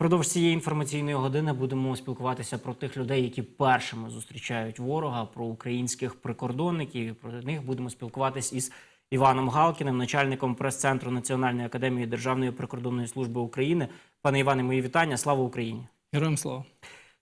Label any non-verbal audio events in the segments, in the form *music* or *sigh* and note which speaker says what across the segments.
Speaker 1: Впродовж цієї інформаційної години будемо спілкуватися про тих людей, які першими зустрічають ворога, про українських прикордонників. І про них будемо спілкуватись із Іваном Галкіним, начальником прес-центру Національної академії Державної прикордонної служби України. Пане Іване, мої вітання. Слава Україні!
Speaker 2: Героям слава.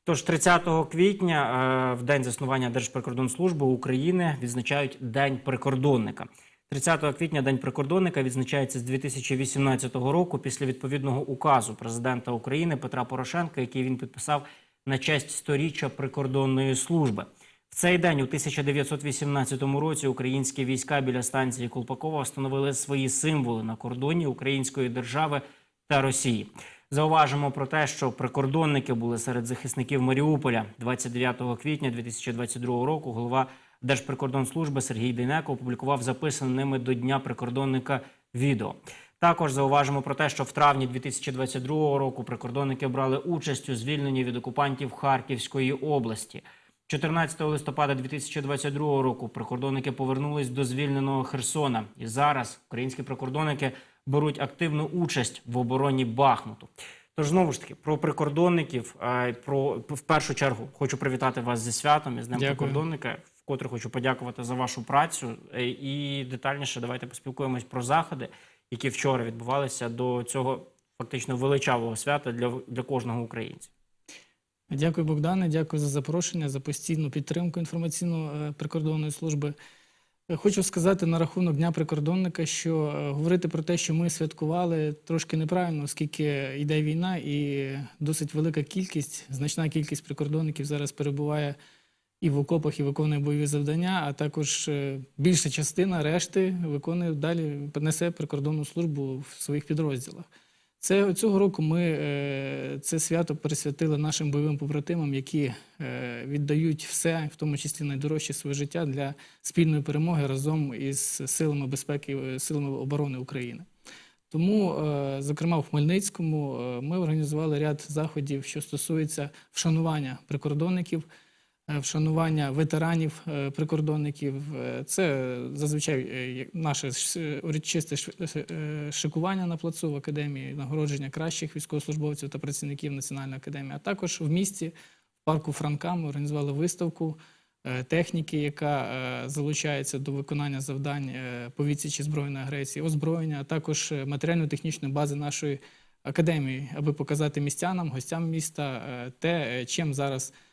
Speaker 1: Тож 30 квітня, е, в день заснування Держприкордонслужби України, відзначають День прикордонника. 30 квітня День прикордонника відзначається з 2018 року після відповідного указу президента України Петра Порошенка, який він підписав на честь сторіччя прикордонної служби. В цей день, у 1918 році, українські війська біля станції Колпакова встановили свої символи на кордоні української держави та Росії. Зауважимо про те, що прикордонники були серед захисників Маріуполя 29 квітня 2022 року. Голова Держприкордонслужби Сергій Дейнеко опублікував записане ними до Дня прикордонника відео. Також зауважимо про те, що в травні 2022 року прикордонники брали участь у звільненні від окупантів Харківської області. 14 листопада 2022 року прикордонники повернулись до звільненого Херсона, і зараз українські прикордонники беруть активну участь в обороні Бахмуту. Тож знову ж таки про прикордонників, про в першу чергу хочу привітати вас зі святом і з Днем
Speaker 2: Дякую.
Speaker 1: прикордонника. Вкотре хочу подякувати за вашу працю. Е, І детальніше давайте поспілкуємось про заходи, які вчора відбувалися до цього фактично величавого свята для, для кожного українця.
Speaker 2: Дякую, Богдане. Дякую за запрошення, за постійну підтримку інформаційно прикордонної служби. Е, Хочу сказати на рахунок Дня прикордонника, що е, говорити про те, що ми святкували, трошки неправильно, оскільки йде війна, і досить велика кількість, значна кількість прикордонників зараз перебуває і в окопах, і виконує бойові завдання, а також е, більша частина решти виконує далі, несе прикордонну службу в своїх підрозділах. Це цього року ми е, це свято присвятили нашим бойовим побратимам, які е, віддають все, в тому числі найдорожче своє життя для спільної перемоги разом із силами безпеки, силами оборони України. Тому, зокрема, в Хмельницькому ми організували ряд заходів, що стосується вшанування прикордонників, вшанування ветеранів е, прикордонників. Е, Це зазвичай е, наше урочисте е, шикування на плацу в академії, нагородження кращих військовослужбовців та працівників Національної академії, а також в місті, в парку Франка, ми організували виставку е, техніки, яка е, залучається до виконання завдань е, по відсічі збройної агресії, озброєння, а також е, матеріально-технічної бази нашої академії, аби показати містянам, гостям міста е, те, е, чим зараз е,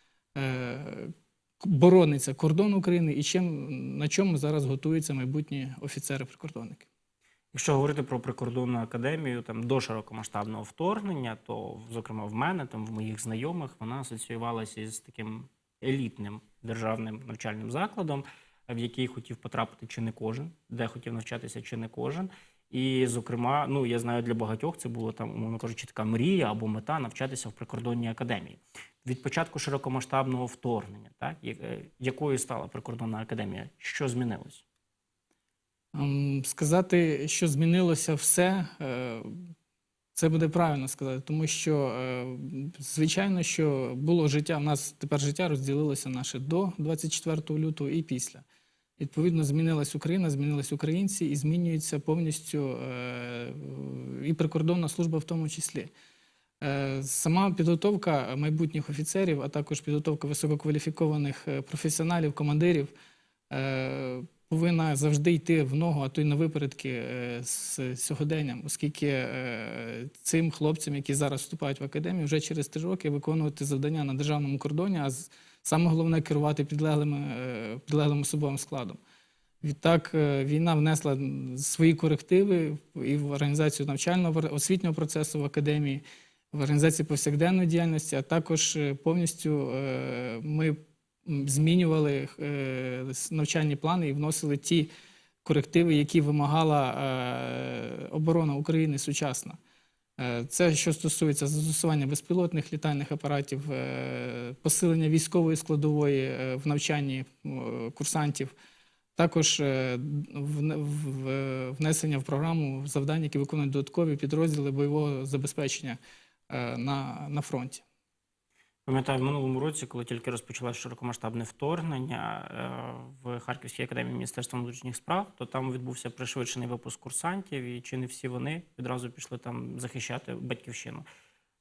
Speaker 2: борониться кордон України і чим на чому зараз готуються майбутні офіцери-прикордонники.
Speaker 1: Якщо говорити про прикордонну академію там до широкомасштабного вторгнення, то зокрема в мене, там в моїх знайомих, вона асоціювалася із таким елітним державним навчальним закладом, в який хотів потрапити чи не кожен, де хотів навчатися чи не кожен. І, зокрема, ну я знаю, для багатьох це було там, умовно кажучи, така мрія або мета навчатися в прикордонній академії. Від початку широкомасштабного вторгнення, так е, якою стала прикордонна академія? Що змінилось?
Speaker 2: Ем, Сказати, що змінилося все, е, це буде правильно сказати, тому що, е, звичайно, що було життя. У нас тепер життя розділилося наше до 24 лютого і після. Відповідно, змінилась Україна, змінились українці і змінюється повністю і прикордонна служба в тому числі. Е, Сама підготовка майбутніх офіцерів, а також підготовка висококваліфікованих е, професіоналів, командирів е, повинна завжди йти в ногу, а то й на випередки з сьогоденням, оскільки цим хлопцям, які зараз вступають в академію, вже через три роки виконувати завдання на державному кордоні, а саме головне керувати підлеглими, е, підлеглим особовим складом. Відтак війна внесла свої корективи і в організацію навчального освітнього процесу в академії, в організації повсякденної діяльності, а також е, повністю е, ми змінювали е, навчальні плани і вносили ті корективи, які вимагала оборона України сучасна. Це що стосується застосування безпілотних літальних апаратів, посилення військової складової в навчанні курсантів, також внесення в програму завдань, які виконують додаткові підрозділи бойового забезпечення на, на фронті.
Speaker 1: Пам'ятаю, в минулому році, коли тільки розпочалося широкомасштабне вторгнення е, в Харківській академії Міністерства внутрішніх справ, то там відбувся пришвидшений випуск курсантів, і чи не всі вони відразу пішли там захищати батьківщину.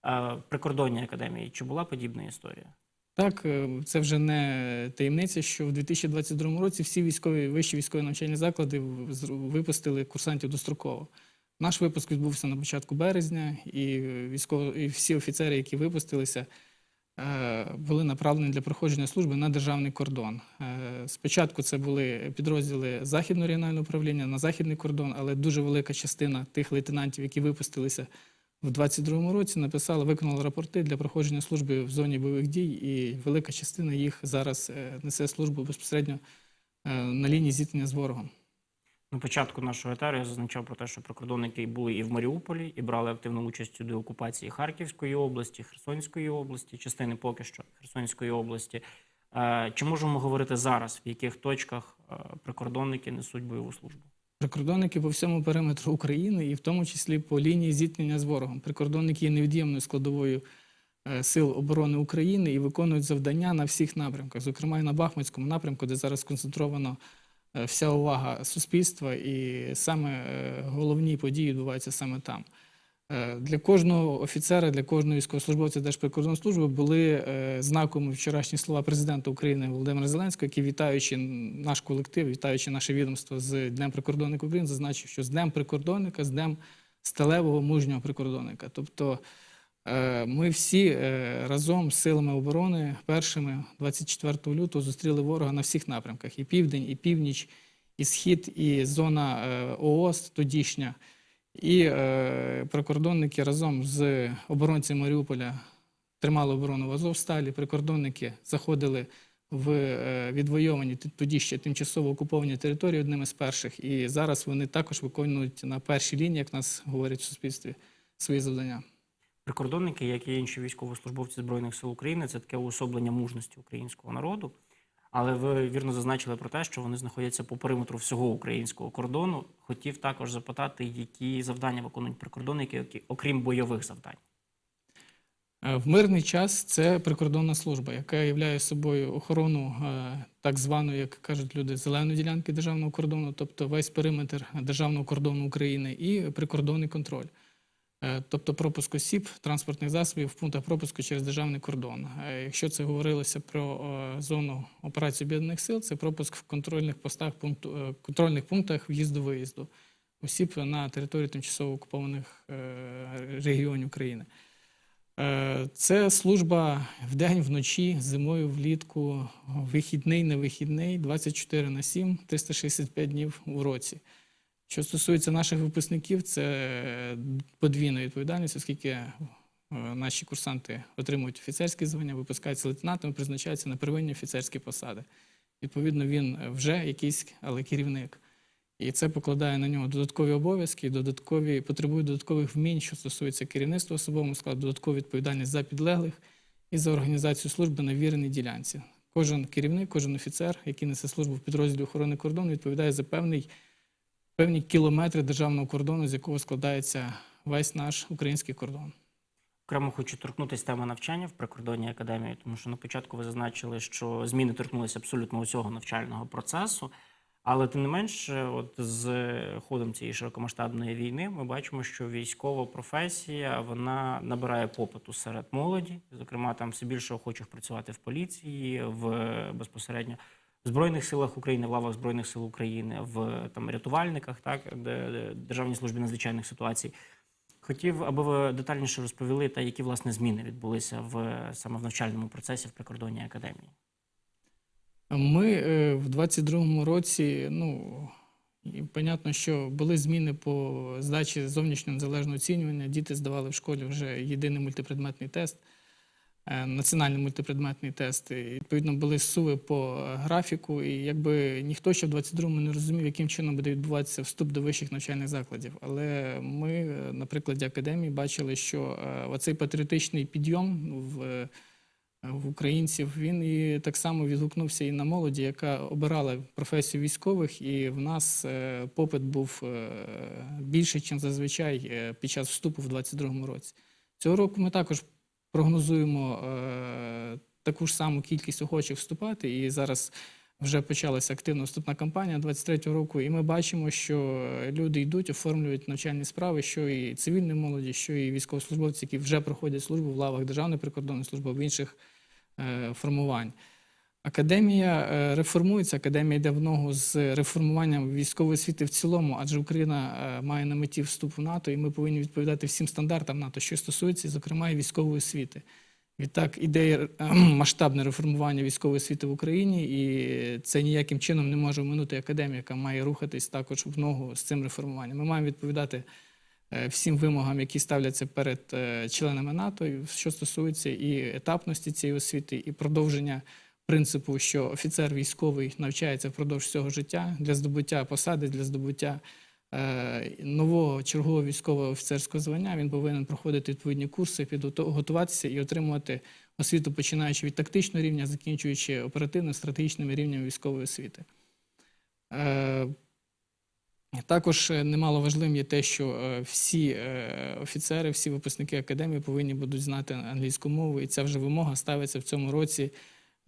Speaker 1: Е, Прикордонній академії чи була подібна історія?
Speaker 2: Так, е, це вже не таємниця, що в 2022 році всі військові вищі військові навчальні заклади випустили курсантів достроково. Наш випуск відбувся на початку березня, і військово і всі офіцери, які випустилися, е, були направлені для проходження служби на державний кордон. Е, Спочатку це були підрозділи Західного регіонального управління на західний кордон, але дуже велика частина тих лейтенантів, які випустилися в 22-му році, написали, виконали рапорти для проходження служби в зоні бойових дій, і велика частина їх зараз е, несе службу безпосередньо на лінії зіткнення з ворогом.
Speaker 1: На початку нашого етеру я зазначав про те, що прикордонники були і в Маріуполі, і брали активну участь у деокупації Харківської області, Херсонської області, частини поки що Херсонської області. Е, Чи можемо говорити зараз, в яких точках е, прикордонники несуть бойову службу?
Speaker 2: Прикордонники по всьому периметру України, і в тому числі по лінії зіткнення з ворогом. Прикордонники є невід'ємною складовою е, сил оборони України і виконують завдання на всіх напрямках, зокрема і на Бахмутському напрямку, де зараз сконцентровано вся увага суспільства, і саме е, головні події відбуваються саме там. Е, Для кожного офіцера, для кожного військовослужбовця Держприкордонслужби були е, знаковими вчорашні слова президента України Володимира Зеленського, який, вітаючи наш колектив, вітаючи наше відомство з Днем прикордонника України, зазначив, що з Днем прикордонника, з Днем сталевого мужнього прикордонника. Тобто е, ми всі е, разом з силами оборони першими 24 лютого зустріли ворога на всіх напрямках: і південь, і північ, і схід, і зона е, ООС тодішня. І е, прикордонники разом з оборонцями Маріуполя тримали оборону в Азовсталі. Прикордонники заходили в е, відвойовані тоді ще тимчасово окуповані території одними з перших. І зараз вони також виконують на першій лінії, як нас говорять в суспільстві, свої завдання.
Speaker 1: Прикордонники, як і інші військовослужбовці Збройних сил України, це таке уособлення мужності українського народу. Але ви вірно зазначили про те, що вони знаходяться по периметру всього українського кордону. Хотів також запитати, які завдання виконують прикордонники, окрім бойових завдань.
Speaker 2: Е, В мирний час це прикордонна служба, яка являє собою охорону е, так званої, як кажуть люди, зеленої ділянки державного кордону, тобто весь периметр державного кордону України і прикордонний контроль. Е, Тобто пропуск осіб, транспортних засобів в пунктах пропуску через державний кордон. Е, Якщо це говорилося про е, зону операції об'єднаних сил, це пропуск в контрольних постах пункту, контрольних пунктах в'їзду-виїзду осіб на території тимчасово окупованих регіонів України. Це служба вдень, вночі, зимою, влітку, вихідний, невихідний, 24 на 7, 365 днів у році. Що стосується наших випускників, це подвійна відповідальність, оскільки е, наші курсанти отримують офіцерські звання, випускаються лейтенантами, призначаються на первинні офіцерські посади. Відповідно, він вже якийсь, але керівник. І це покладає на нього додаткові обов'язки, додаткові, потребує додаткових вмінь, що стосується керівництва особового складу, додаткову відповідальність за підлеглих і за організацію служби на віреній ділянці. Кожен керівник, кожен офіцер, який несе службу в підрозділі охорони кордону, відповідає за певний, певні кілометри державного кордону, з якого складається весь наш український кордон.
Speaker 1: Окремо хочу торкнутися теми навчання в прикордонній академії, тому що на початку ви зазначили, що зміни торкнулися абсолютно усього навчального процесу. Але тим не менш, от з ходом цієї широкомасштабної війни ми бачимо, що військова професія вона набирає попиту серед молоді. Зокрема, там все більше охочих працювати в поліції, в безпосередньо в збройних силах України, в лавах збройних сил України, в там рятувальниках, так де, де державній службі надзвичайних ситуацій. Хотів, аби ви детальніше розповіли, та які власне зміни відбулися в саме в навчальному процесі в прикордонній академії.
Speaker 2: Ми е, в 22-му році, ну, і понятно, що були зміни по здачі зовнішнього незалежного оцінювання. Діти здавали в школі вже єдиний мультипредметний тест, національний мультипредметний тест. І, відповідно, були суви по е, графіку, і якби ніхто ще в 22-му не розумів, яким чином буде відбуватися вступ до вищих навчальних закладів. Але ми, е, на прикладі академії, бачили, що е, оцей патріотичний підйом в е, в українців. Він і так само відгукнувся і на молоді, яка обирала професію військових, і в нас е, попит був е, більший, ніж зазвичай е, під час вступу в 22-му році. Цього року ми також прогнозуємо е, таку ж саму кількість охочих вступати, і зараз вже почалася активна вступна кампанія 23-го року, і ми бачимо, що е, люди йдуть, оформлюють навчальні справи, що і цивільні молоді, що і військовослужбовці, які вже проходять службу в лавах Державної прикордонної служби, в інших е, формувань. Академія е, реформується, академія йде в ногу з реформуванням військової освіти в цілому, адже Україна е, має на меті вступ в НАТО, і ми повинні відповідати всім стандартам НАТО, що стосується, зокрема, і військової освіти. Відтак, ідея е, масштабне реформування військової освіти в Україні, і це ніяким чином не може оминути академія, яка має рухатись також в ногу з цим реформуванням. Ми маємо відповідати всім вимогам, які ставляться перед членами НАТО, що стосується і етапності цієї освіти, і продовження принципу, що офіцер військовий навчається впродовж всього життя для здобуття посади, для здобуття е, нового чергового військового офіцерського звання. Він повинен проходити відповідні курси, підготуватися і отримувати освіту, починаючи від тактичного рівня, закінчуючи оперативно-стратегічними рівнями військової освіти. Е, також е, немало важливим є те, що всі офіцери, всі випускники академії повинні будуть знати англійську мову, і ця вже вимога ставиться в цьому році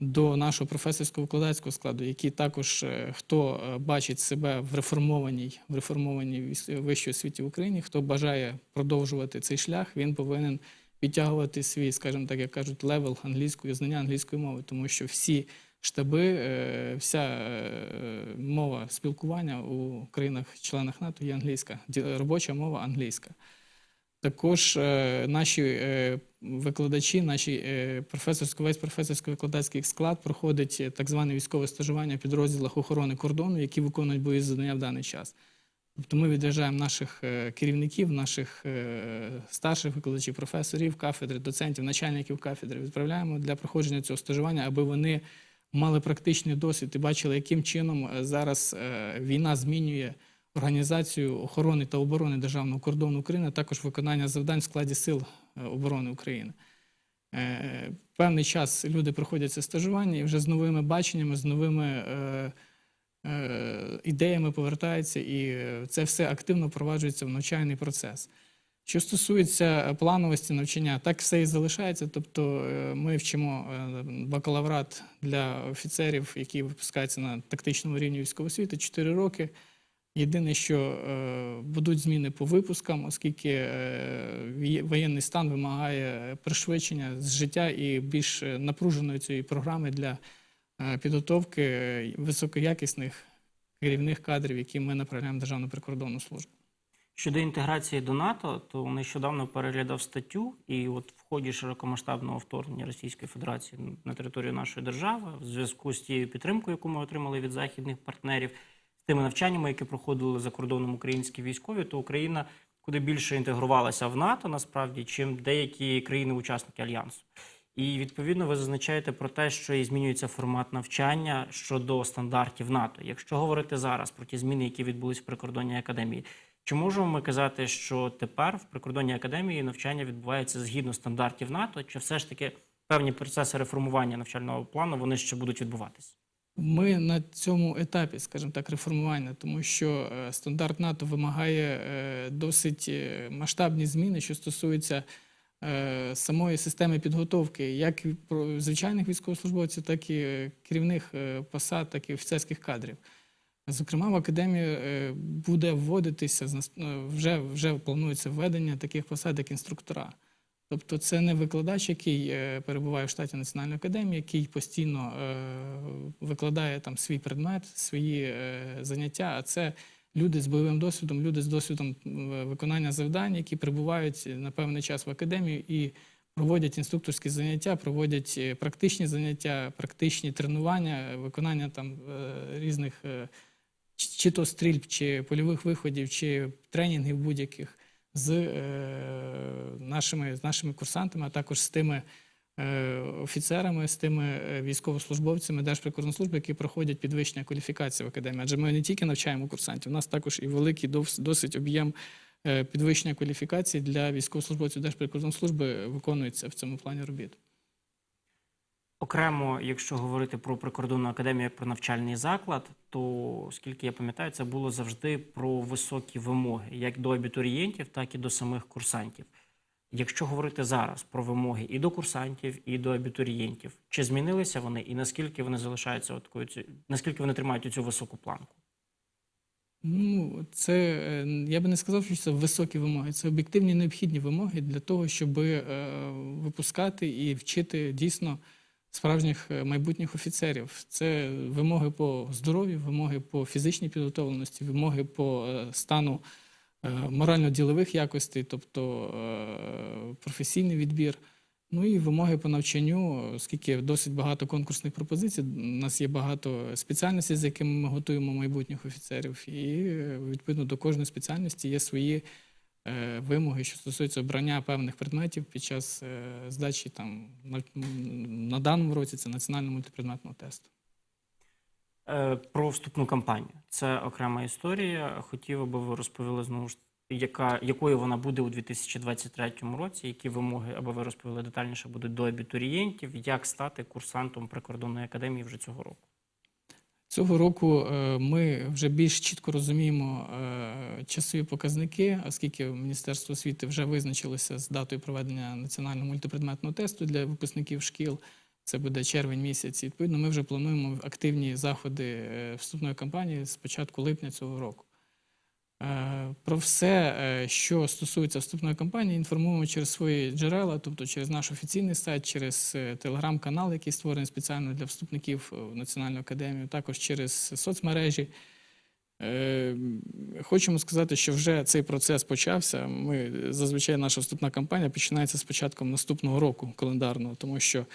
Speaker 2: до нашого професорсько-викладацького складу, який також е, хто е, бачить себе в реформованій, в реформованій віс- вищій освіті в Україні, хто бажає продовжувати цей шлях, він повинен підтягувати свій, скажімо так, як кажуть, левел англійської знання англійської мови, тому що всі штаби, е, вся е, мова спілкування у країнах-членах НАТО є англійська, робоча мова англійська. Також е, наші е, викладачі, наші е, професорсько, весь професорсько-викладацький склад проходить так зване військове стажування в підрозділах охорони кордону, які виконують бої завдання в даний час. Тобто ми відряджаємо наших керівників, наших старших викладачів, професорів кафедри, доцентів, начальників кафедри, відправляємо для проходження цього стажування, аби вони мали практичний досвід і бачили, яким чином зараз війна змінює організацію охорони та оборони державного кордону України, а також виконання завдань в складі сил е, оборони України. Е, Певний час люди проходять це стажування і вже з новими баченнями, з новими е, ідеями повертаються, і це все активно впроваджується в навчальний процес. Що стосується плановості навчання, так все і залишається. Тобто ми вчимо бакалаврат для офіцерів, які випускаються на тактичному рівні військової освіти, 4 роки. Єдине, що е, будуть зміни по випускам, оскільки е, воєнний стан вимагає пришвидшення з життя і більш е, напруженої цієї програми для підготовки високоякісних керівних кадрів, які ми направляємо в Державну прикордонну службу.
Speaker 1: Щодо інтеграції до НАТО, то нещодавно переглядав статтю, і от в ході широкомасштабного вторгнення Російської Федерації на територію нашої держави, в зв'язку з тією підтримкою, яку ми отримали від західних партнерів, тими навчаннями, які проходили за кордоном українські військові, то Україна куди більше інтегрувалася в НАТО, насправді, чим деякі країни-учасники альянсу. І відповідно ви зазначаєте про те, що і змінюється формат навчання щодо стандартів НАТО. Якщо говорити зараз про ті зміни, які відбулись в прикордонній академії, чи можемо ми казати, що тепер в прикордонній академії навчання відбувається згідно стандартів НАТО, чи все ж таки певні процеси реформування навчального плану вони ще будуть відбуватися?
Speaker 2: Ми на цьому етапі, скажімо так, реформування, тому що е, стандарт НАТО вимагає е, досить е, масштабні зміни, що стосуються самої системи підготовки, як звичайних військовослужбовців, так і керівних посад, так і офіцерських кадрів. Зокрема, в академії буде вводитися вже, вже планується введення таких посад, як інструктора. Тобто це не викладач, який е, перебуває в штаті Національної академії, який постійно е, викладає там свій предмет, свої е, заняття, а це люди з бойовим досвідом, люди з досвідом виконання завдань, які перебувають на певний час в академії і проводять інструкторські заняття, проводять практичні заняття, практичні тренування, виконання там різних чи то стрільб, чи польових виходів, чи тренінгів будь-яких з е, нашими, з нашими курсантами, а також з тими е, офіцерами, з тими е, військовослужбовцями Держприкордонслужби, які проходять підвищення кваліфікації в академії. Адже ми не тільки навчаємо курсантів, у нас також і великий дос- досить об'єм підвищення кваліфікації для військовослужбовців Держприкордонслужби виконується в цьому плані робіт.
Speaker 1: Окремо, якщо говорити про прикордонну академію як про навчальний заклад, то скільки я пам'ятаю, це було завжди про високі вимоги, як до абітурієнтів, так і до самих курсантів. Якщо говорити зараз про вимоги і до курсантів, і до абітурієнтів, чи змінилися вони, і наскільки вони залишаються такою наскільки вони тримають цю високу планку?
Speaker 2: Ну, це е, я би не сказав, що це високі вимоги. Це об'єктивні необхідні вимоги для того, щоб е, випускати і вчити дійсно справжніх е, майбутніх офіцерів. Це вимоги по здоров'ю, вимоги по фізичній підготовленості, вимоги по е, стану е, морально-ділових якостей, тобто професійний відбір. Ну і вимоги по навчанню, оскільки досить багато конкурсних пропозицій. У нас є багато спеціальностей, з якими ми готуємо майбутніх офіцерів, і відповідно до кожної спеціальності є свої вимоги, що стосуються обрання певних предметів під час е, здачі там на, даному році це національного мультипредметного тесту.
Speaker 1: Е, Про вступну кампанію. Це окрема історія. Хотів, аби ви розповіли знову ж яка, якою вона буде у 2023 році, які вимоги, аби ви розповіли детальніше, будуть до абітурієнтів, як стати курсантом прикордонної академії вже цього року.
Speaker 2: Цього року е, ми вже більш чітко розуміємо е, часові показники, оскільки Міністерство освіти вже визначилося з датою проведення національного мультипредметного тесту для випускників шкіл. Це буде червень місяць. Відповідно, ми вже плануємо активні заходи е, вступної кампанії з початку липня цього року. Е, Про все, е, що стосується вступної кампанії, інформуємо через свої джерела, тобто через наш офіційний сайт, через е, телеграм-канал, який створений спеціально для вступників в Національну академію, також через соцмережі. Хочемо сказати, що вже цей процес почався. Ми зазвичай наша вступна кампанія починається з початком наступного року календарного, тому що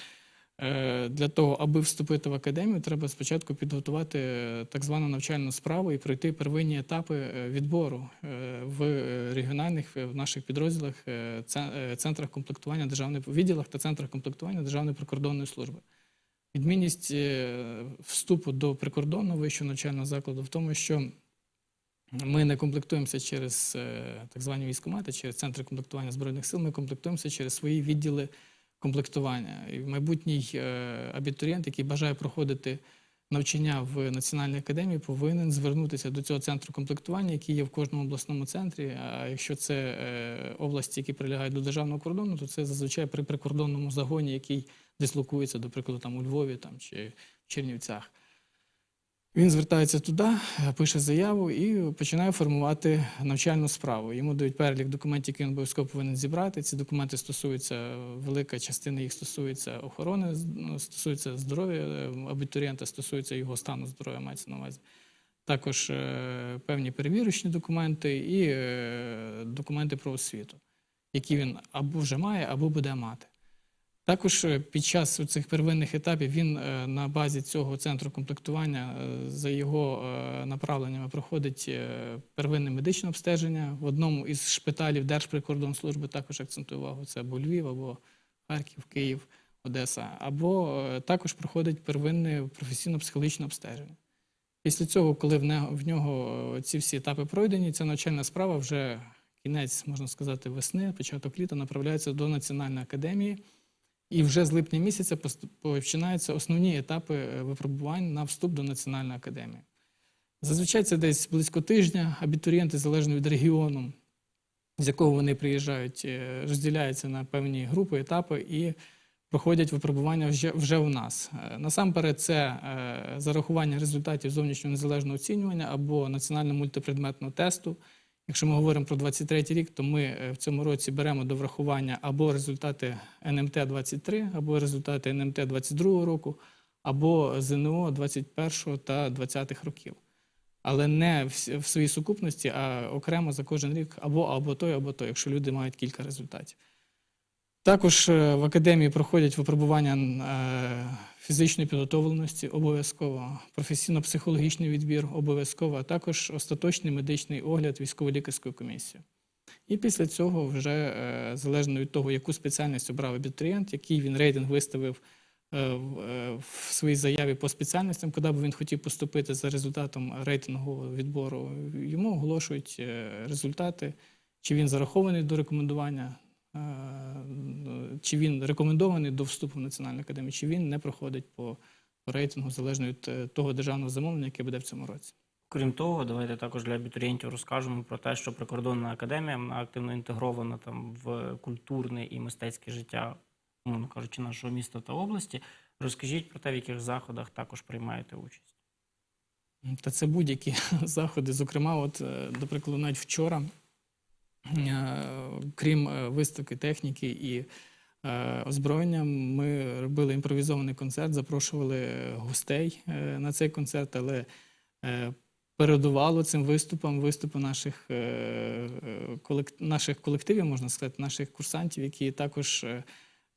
Speaker 2: для того, аби вступити в академію, треба спочатку підготувати е, так звану навчальну справу і пройти первинні етапи е, відбору е, в е, регіональних е, в наших підрозділах, е, це- е, центрах комплектування державної відділах та центрах комплектування Державної прикордонної служби. Відмінність е, вступу до прикордонного вищого навчального закладу в тому, що ми не комплектуємося через е, так звані військкомати, через центри комплектування збройних сил. Ми комплектуємося через свої відділи комплектування. І майбутній е, абітурієнт, який бажає проходити навчання в Національній академії, повинен звернутися до цього центру комплектування, який є в кожному обласному центрі. А якщо це е, області, які прилягають до державного кордону, то це зазвичай при прикордонному загоні, який дислокується, до прикладу, там у Львові там, чи в Чернівцях. Він звертається туди, пише заяву і починає формувати навчальну справу. Йому дають перелік документів, які він обов'язково повинен зібрати. Ці документи стосуються, велика частина їх стосується охорони, ну, стосується здоров'я е, абітурієнта, стосується його стану здоров'я, мається на увазі. Також е, певні перевірочні документи і е, документи про освіту, які він або вже має, або буде мати. Також е, під час цих первинних етапів він е, на базі цього центру комплектування е, за його направленнями проходить первинне медичне обстеження. В одному із шпиталів Держприкордонслужби також акцентую увагу, це або Львів, або Харків, Київ, Одеса, або також проходить первинне професійно-психологічне обстеження. Після цього, коли в нього ці всі етапи пройдені, ця навчальна справа вже кінець, можна сказати, весни, початок літа направляється до Національної академії. І вже з липня місяця починаються основні етапи е, випробувань на вступ до Національної академії. Зазвичай це десь близько тижня. Абітурієнти, залежно від регіону, з якого вони приїжджають, е, розділяються на певні групи, етапи і проходять випробування вже, вже у нас. Е, Насамперед, це зарахування результатів зовнішнього незалежного оцінювання або національного мультипредметного тесту. Якщо ми говоримо про 23 рік, то ми е, в цьому році беремо до врахування або результати НМТ 23, або результати НМТ 22 року, або ЗНО 21 та 20 років. Але не в своїй сукупності, а окремо за кожен рік або, або той, або той, якщо люди мають кілька результатів. Також е, в академії проходять випробування е, фізичної підготовленості обов'язково, професійно-психологічний відбір обов'язково, а також остаточний медичний огляд військово-лікарською комісією. І після цього, вже е, залежно від того, яку спеціальність обрав абітурієнт, який він рейтинг виставив в своїй заяві по спеціальностям, куди б він хотів поступити за результатом рейтингового відбору, йому оголошують результати, чи він зарахований до рекомендування, чи він рекомендований до вступу в Національну академію, чи він не проходить по по рейтингу, залежно від е, того державного замовлення, яке буде в цьому році.
Speaker 1: Крім того, давайте також для абітурієнтів розкажемо про те, що прикордонна академія вона активно інтегрована там в культурне і мистецьке життя, умовно кажучи, нашого міста та області. Розкажіть про те, в яких заходах також приймаєте участь.
Speaker 2: Та це будь-які *laughs* заходи. Зокрема, от, е, до прикладу, навіть вчора, е, крім е, виставки техніки і е, озброєння, ми робили імпровізований концерт, запрошували гостей е, на цей концерт, але е, передувало цим виступам виступи наших, е, е, наших колективів, можна сказати, наших курсантів, які також. е,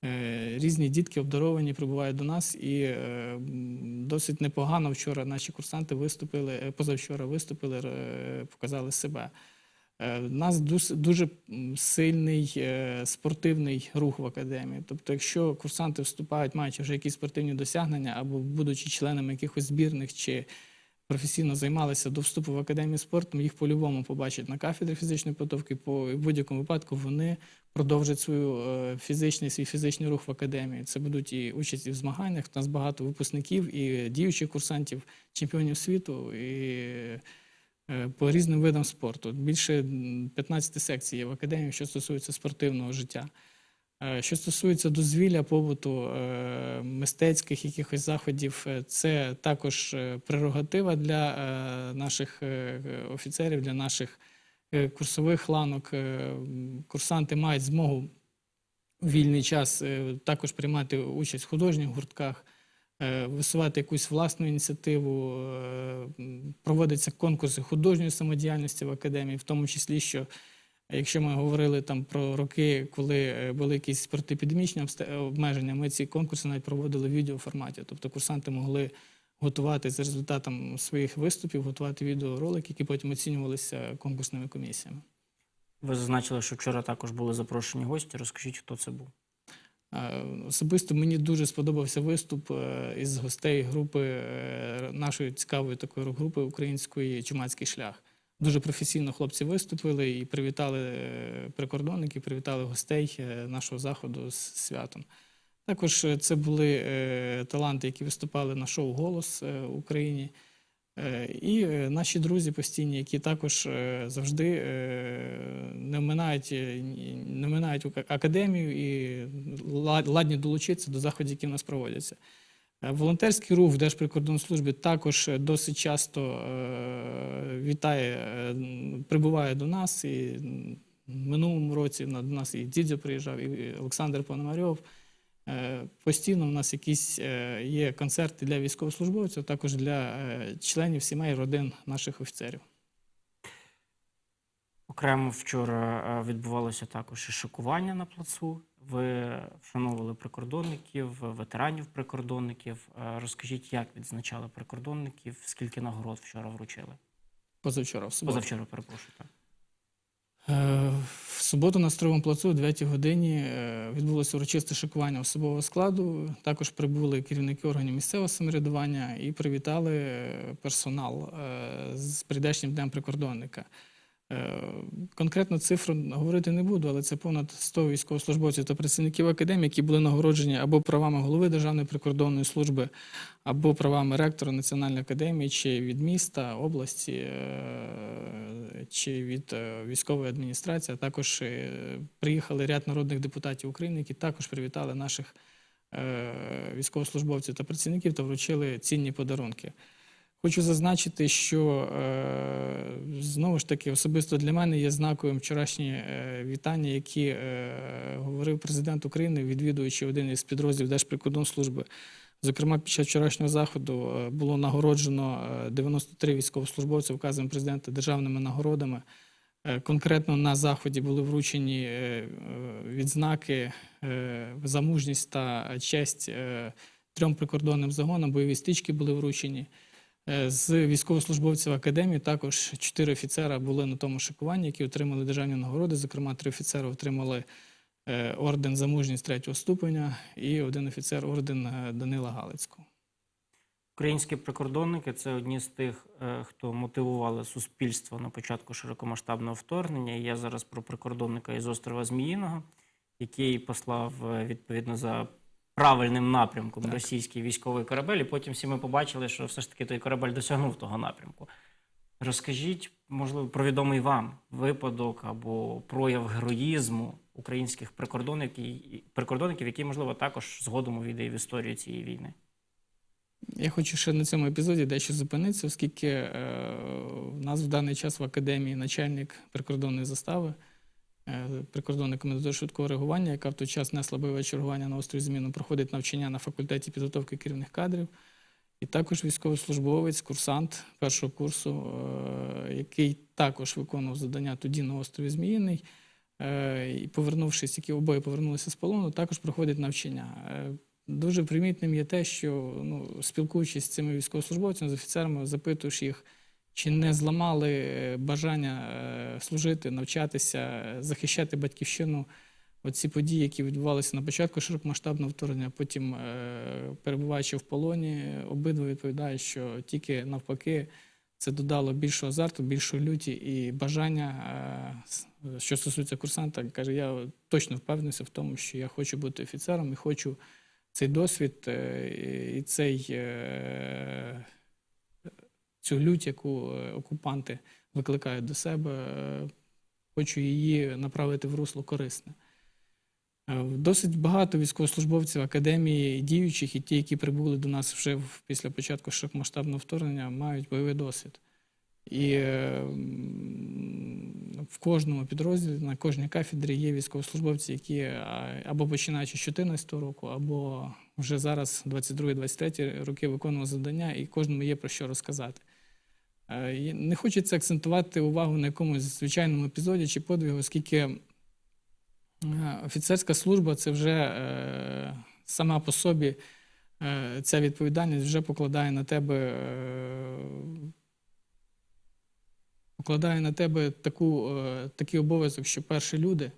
Speaker 2: Е, Різні дітки обдаровані прибувають до нас, і е, досить непогано вчора наші курсанти виступили, е, позавчора виступили, е, показали себе. Е, У нас дус- дуже сильний е, спортивний рух в академії. Тобто, якщо курсанти вступають, маючи вже якісь спортивні досягнення, або будучи членами якихось збірних чи професійно займалися до вступу в академію спорту, їх по-любому побачать на кафедрі фізичної підготовки. По будь-якому випадку вони продовжать свою е, фізичний свій фізичний рух в академії. Це будуть і участь і в змаганнях. У нас багато випускників і діючих курсантів, чемпіонів світу і е, по різним видам спорту. Більше м, 15 секцій є в академії, що стосується спортивного життя. Е, Що стосується дозвілля, побуту, е, мистецьких якихось заходів, е, це також е, прерогатива для е, наших е, офіцерів, для наших е, курсових ланок. Е, Курсанти мають змогу у вільний час е, також приймати участь в художніх гуртках, е, висувати якусь власну ініціативу, е, проводяться конкурси художньої самодіяльності в академії, в тому числі, що Якщо ми говорили там про роки, коли е, були якісь протиепідемічні обста- обмеження, ми ці конкурси навіть проводили в відеоформаті. Тобто курсанти могли готувати за результатом своїх виступів, готувати відеоролики, які потім оцінювалися конкурсними комісіями.
Speaker 1: Ви зазначили, що вчора також були запрошені гості. Розкажіть, хто це був.
Speaker 2: Е, Особисто мені дуже сподобався виступ е, із гостей групи е, нашої цікавої такої рок-групи української Чумацький шлях. Дуже професійно хлопці виступили і привітали прикордонників, привітали гостей нашого заходу з святом. Також це були таланти, які виступали на шоу Голос в Україні. Е, І е, наші друзі постійні, які також е, завжди не вминають, е, не вминають академію і ладні долучитися до заходів, які в нас проводяться. Волонтерський рух в Держприкордонслужбі також е, досить часто вітає, прибуває до нас. І в минулому році до нас і Дідзьо приїжджав, і Олександр Пономарьов. Е, Постійно в нас якісь е, є концерти для військовослужбовців, також для е, членів сімей, родин наших офіцерів.
Speaker 1: Окремо вчора відбувалося також і шокування на плацу. Ви вшановували прикордонників, ветеранів прикордонників. Розкажіть, як відзначали прикордонників, скільки нагород вчора вручили?
Speaker 2: Позавчора, в суботу.
Speaker 1: Позавчора, перепрошую. Так.
Speaker 2: Е, В суботу на Стровому плацу о 9 годині е, відбулося урочисте шикування особового складу. Також прибули керівники органів місцевого самоврядування і привітали е, персонал з прийдешнім днем прикордонника. Е, Конкретно цифру говорити не буду, але це понад 100 військовослужбовців та працівників академії, які були нагороджені або правами голови Державної прикордонної служби, або правами ректора Національної академії, чи від міста, області, е, чи від е, військової адміністрації. А також приїхали ряд народних депутатів України, які також привітали наших військовослужбовців та працівників та вручили цінні подарунки. Хочу зазначити, що е, знову ж таки особисто для мене є знаковим вчорашні е, вітання, які е, говорив президент України, відвідуючи один із підрозділів Держприкордонслужби. Зокрема, під час вчорашнього заходу було нагороджено е, 93 військовослужбовці вказом президента державними нагородами. Конкретно на заході були вручені відзнаки за мужність та честь трьом прикордонним загонам. Бойові стички були вручені. Е, З військовослужбовців академії також чотири офіцера були на тому шикуванні, які отримали державні нагороди. Зокрема, три офіцери отримали е, орден за мужність третього ступеня, і один офіцер орден е, Данила Галицького.
Speaker 1: Українські прикордонники це одні з тих, хто мотивували суспільство на початку широкомасштабного вторгнення. Я зараз про прикордонника із острова Зміїного, який послав відповідно за правильним напрямком
Speaker 2: Так.
Speaker 1: російський військовий корабель. І потім всі ми побачили, що все ж таки той корабель досягнув того напрямку. Розкажіть, можливо, про відомий вам випадок або прояв героїзму українських прикордонників, прикордонників, який, можливо, також згодом увійде в історію цієї війни.
Speaker 2: Я хочу ще на цьому епізоді дещо зупинитися, оскільки е, в нас в даний час в академії начальник прикордонної застави, е, прикордонний комендатур швидкого реагування, яка в той час несла бойове чергування на острові Зміну, проходить навчання на факультеті підготовки керівних кадрів. І також військовослужбовець, курсант першого курсу, е, який також виконував завдання тоді на острові Зміїний. Е, І повернувшись, які обоє повернулися з полону, також проходить навчання. Дуже примітним є те, що ну, спілкуючись з цими військовослужбовцями, з офіцерами, запитуєш їх, чи не зламали е, бажання е, служити, навчатися, захищати батьківщину. Оці події, які відбувалися на початку широкомасштабного вторгнення, потім е, перебуваючи в полоні, обидва відповідають, що тільки навпаки це додало більшого азарту, більшої люті і бажання. Що стосується курсанта, каже, я точно впевнився в тому, що я хочу бути офіцером і хочу цей досвід і цей, цю лють, яку е, окупанти викликають до себе, е, хочу її направити в русло корисне. Е, Досить багато військовослужбовців академії, діючих, і ті, які прибули до нас вже після початку широкомасштабного вторгнення, мають бойовий досвід. І в кожному підрозділі, на кожній кафедрі є військовослужбовці, які або починаючи з 2014 року, або вже зараз, 22-23 роки, виконували завдання, і кожному є про що розказати. Е, Не хочеться акцентувати увагу на якомусь звичайному епізоді чи подвигу, оскільки е, офіцерська служба це вже е, сама по собі ця відповідальність вже покладає на тебе. Покладає на тебе таку, такий обов'язок, що перші люди,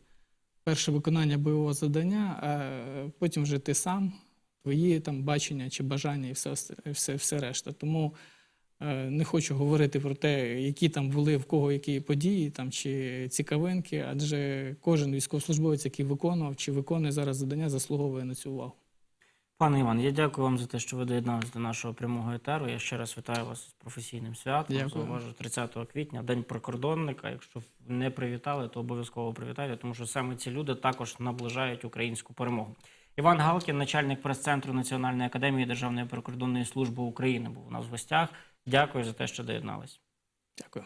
Speaker 2: перше виконання бойового завдання, а потім вже ти сам, твої там бачення чи бажання і все, все, все решта. Тому не хочу говорити про те, які там були в кого які події там, чи цікавинки, адже кожен військовослужбовець, який виконував чи виконує зараз завдання, заслуговує на цю увагу.
Speaker 1: Пане Іван, я дякую вам за те, що ви доєдналися до нашого прямого етеру. Я ще раз вітаю вас з професійним святом.
Speaker 2: Дякую.
Speaker 1: Зауважу 30 квітня, День прикордонника. Якщо не привітали, то обов'язково привітайте, тому що саме ці люди також наближають українську перемогу. Іван Галкін, начальник прес-центру Національної академії Державної прикордонної служби України, був у нас в гостях. Дякую за те, що доєднались.
Speaker 2: Дякую.